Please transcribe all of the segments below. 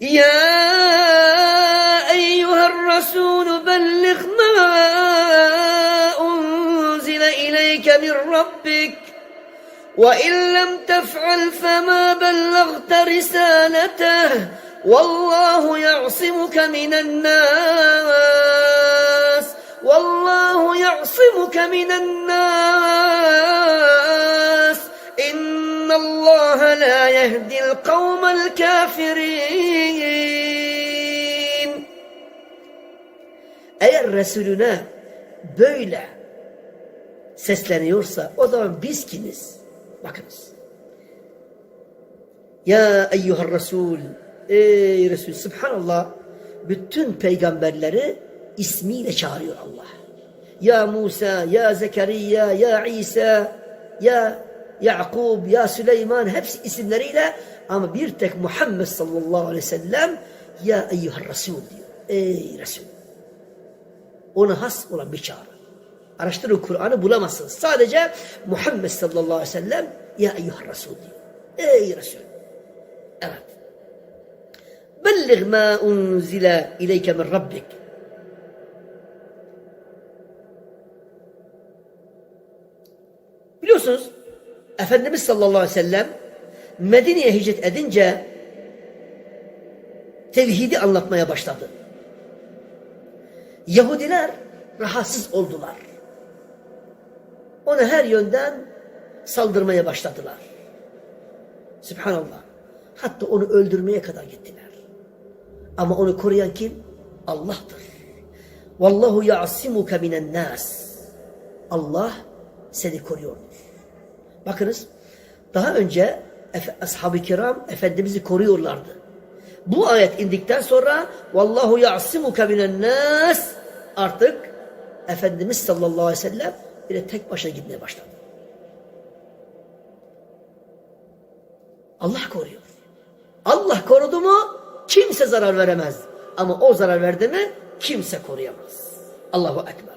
يا أيها الرسول بلغ ما أنزل إليك من ربك وإن لم تفعل فما بلغت رسالته والله يعصمك من الناس والله يعصمك من الناس. الله لا يهدي القوم الكافرين Eğer Resulüne böyle sesleniyorsa o zaman biz kimiz? Bakınız. Ya eyyuhar Resul Ey Resul Subhanallah bütün peygamberleri ismiyle çağırıyor Allah. Ya Musa, ya Zekeriya, ya İsa, ya Yakub, ya Süleyman hepsi isimleriyle ama bir tek Muhammed sallallahu aleyhi ve sellem ya eyyuhar Resul diyor. Ey Resul. Ona has olan bir çağrı. Araştırın Kur'an'ı bulamazsınız. Sadece Muhammed sallallahu aleyhi ve sellem ya eyyuhar Resul diyor. Ey Resul. Evet. Belliğ ma unzile ileyke min Rabbik. Biliyorsunuz Efendimiz sallallahu aleyhi ve sellem Medine'ye hicret edince tevhidi anlatmaya başladı. Yahudiler rahatsız oldular. Ona her yönden saldırmaya başladılar. Subhanallah. Hatta onu öldürmeye kadar gittiler. Ama onu koruyan kim? Allah'tır. Vallahu ya'simuke minen nas. Allah seni koruyordur. Bakınız daha önce ashab-ı kiram Efendimiz'i koruyorlardı. Bu ayet indikten sonra Vallahu ya'simuke minen artık Efendimiz sallallahu aleyhi ve sellem bile tek başına gitmeye başladı. Allah koruyor. Allah korudu mu kimse zarar veremez. Ama o zarar verdi mi kimse koruyamaz. Allahu Ekber.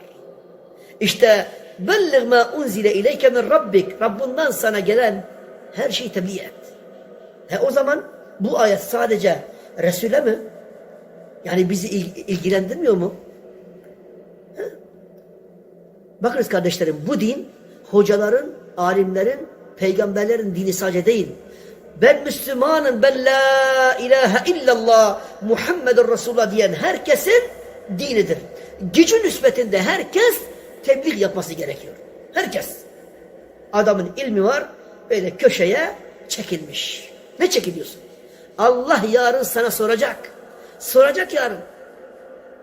İşte belliğ ma unzile ileyke min rabbik. Rabbinden sana gelen her şeyi tebliğ et. He o zaman bu ayet sadece Resul'e mi? Yani bizi ilgilendirmiyor mu? He? Bakınız kardeşlerim bu din hocaların, alimlerin, peygamberlerin dini sadece değil. Ben Müslümanım, ben la ilahe illallah Muhammedun Resulullah diyen herkesin dinidir. Gücü nispetinde herkes tebliğ yapması gerekiyor. Herkes. Adamın ilmi var, böyle köşeye çekilmiş. Ne çekiliyorsun? Allah yarın sana soracak. Soracak yarın.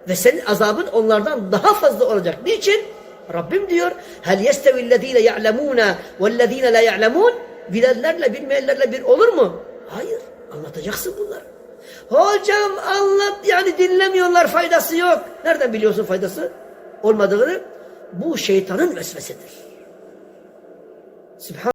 Ve senin azabın onlardan daha fazla olacak. Niçin? Rabbim diyor, hel yestevillezine ya'lemune vellezine la ya'lemun bilenlerle bilmeyenlerle bir olur mu? Hayır. Anlatacaksın bunları. Hocam anlat yani dinlemiyorlar faydası yok. Nereden biliyorsun faydası? Olmadığını bu şeytanın vesvesidir. Sübhan